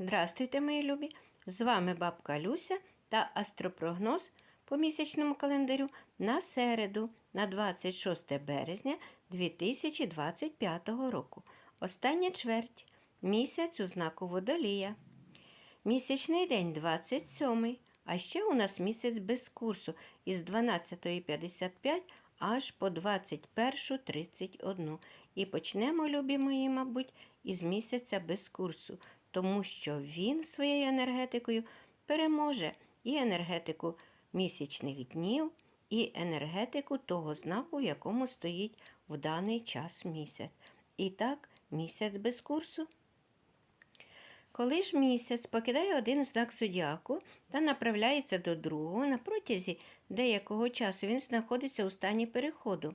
Здравствуйте, мої любі! З вами бабка Люся та астропрогноз по місячному календарю на середу, на 26 березня 2025 року. Остання чверть. Місяць у знаку водолія. Місячний день 27, а ще у нас місяць без курсу із 12.55 аж по 21.31. І почнемо, любі мої, мабуть, із місяця без курсу, тому що він своєю енергетикою переможе і енергетику місячних днів, і енергетику того знаку, в якому стоїть в даний час місяць. І так, місяць без курсу. Коли ж місяць покидає один знак зодіаку та направляється до другого, на протязі деякого часу він знаходиться у стані переходу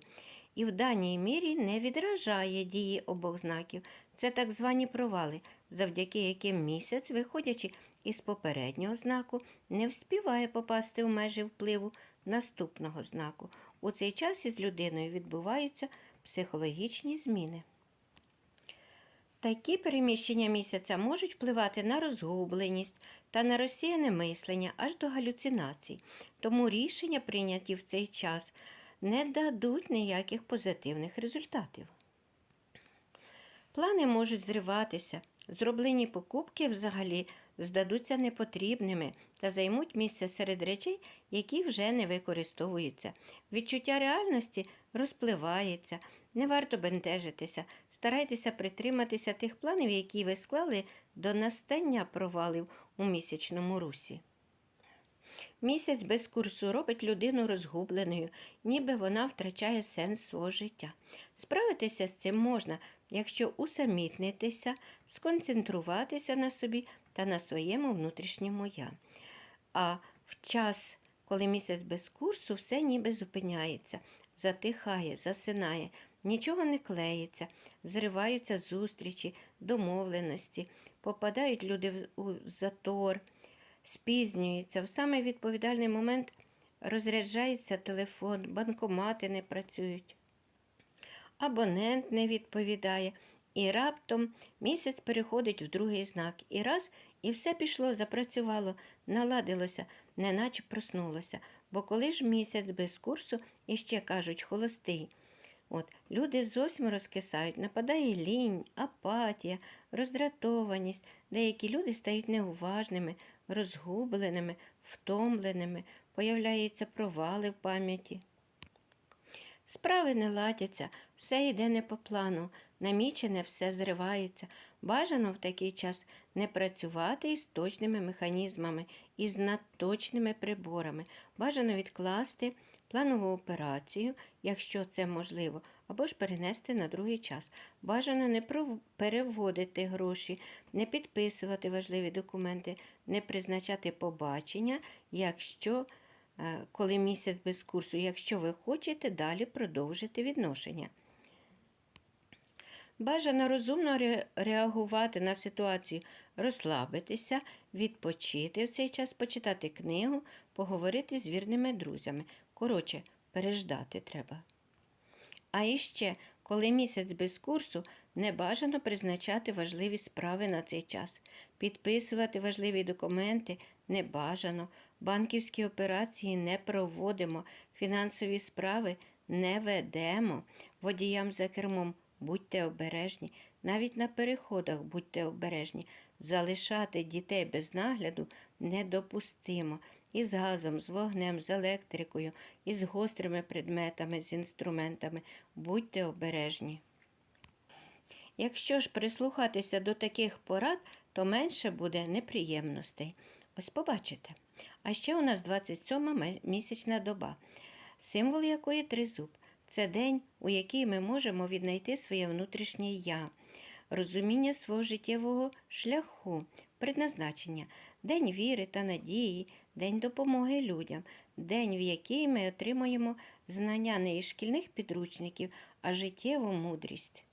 і в даній мірі не відражає дії обох знаків. Це так звані провали, завдяки яким місяць, виходячи із попереднього знаку, не вспіває попасти в межі впливу наступного знаку. У цей час із людиною відбуваються психологічні зміни. Такі переміщення місяця можуть впливати на розгубленість та на розсіяне мислення аж до галюцинацій, тому рішення, прийняті в цей час, не дадуть ніяких позитивних результатів. Плани можуть зриватися, зроблені покупки взагалі здадуться непотрібними та займуть місце серед речей, які вже не використовуються. Відчуття реальності розпливається, не варто бентежитися, старайтеся притриматися тих планів, які ви склали до настання провалів у місячному русі. Місяць без курсу робить людину розгубленою, ніби вона втрачає сенс свого життя. Справитися з цим можна, якщо усамітнитися, сконцентруватися на собі та на своєму внутрішньому я. А в час, коли місяць без курсу, все ніби зупиняється, затихає, засинає, нічого не клеїться, зриваються зустрічі, домовленості, попадають люди в затор спізнюється. В самий відповідальний момент розряджається телефон, банкомати не працюють, абонент не відповідає. І раптом місяць переходить в другий знак. І раз, і все пішло, запрацювало, наладилося, неначе проснулося. Бо коли ж місяць без курсу іще кажуть холостий. От, Люди зовсім розкисають, нападає лінь, апатія, роздратованість. Деякі люди стають неуважними, розгубленими, втомленими, появляються провали в пам'яті. Справи не ладяться, все йде не по плану, намічене все зривається. Бажано в такий час не працювати із точними механізмами, із надточними приборами. Бажано відкласти планову операцію, якщо це можливо, або ж перенести на другий час. Бажано не переводити гроші, не підписувати важливі документи, не призначати побачення, якщо коли місяць без курсу, якщо ви хочете далі продовжити відношення. Бажано розумно реагувати на ситуацію, розслабитися, відпочити в цей час, почитати книгу, поговорити з вірними друзями. Коротше, переждати треба. А іще, коли місяць без курсу, не бажано призначати важливі справи на цей час, підписувати важливі документи не бажано, банківські операції не проводимо, фінансові справи не ведемо, водіям за кермом. Будьте обережні, навіть на переходах будьте обережні, залишати дітей без нагляду недопустимо. Із газом, з вогнем, з електрикою, із гострими предметами, з інструментами. Будьте обережні. Якщо ж прислухатися до таких порад, то менше буде неприємностей. Ось побачите. А ще у нас 27 місячна доба, символ якої тризуб. Це день, у який ми можемо віднайти своє внутрішнє я, розуміння свого життєвого шляху, предназначення, день віри та надії, день допомоги людям, день, в який ми отримуємо знання не із шкільних підручників, а життєву мудрість.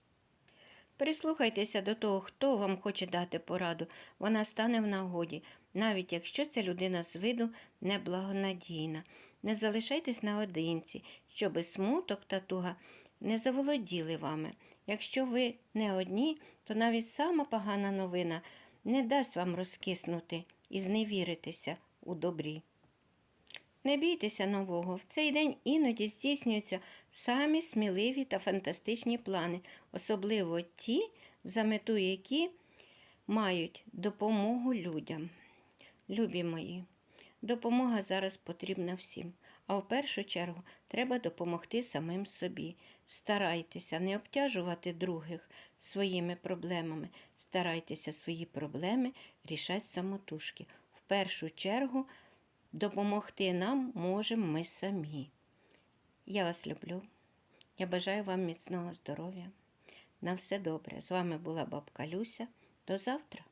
Прислухайтеся до того, хто вам хоче дати пораду, вона стане в нагоді, навіть якщо ця людина з виду неблагонадійна. Не залишайтесь наодинці, щоби смуток та туга не заволоділи вами. Якщо ви не одні, то навіть сама погана новина не дасть вам розкиснути і зневіритися у добрі. Не бійтеся нового. В цей день іноді здійснюються самі сміливі та фантастичні плани, особливо ті, за мету які мають допомогу людям. Любі мої, допомога зараз потрібна всім. А в першу чергу треба допомогти самим собі. Старайтеся не обтяжувати других своїми проблемами. Старайтеся свої проблеми рішати самотужки. В першу чергу допомогти нам можемо ми самі. Я вас люблю. Я бажаю вам міцного здоров'я. На все добре. З вами була бабка Люся. До завтра.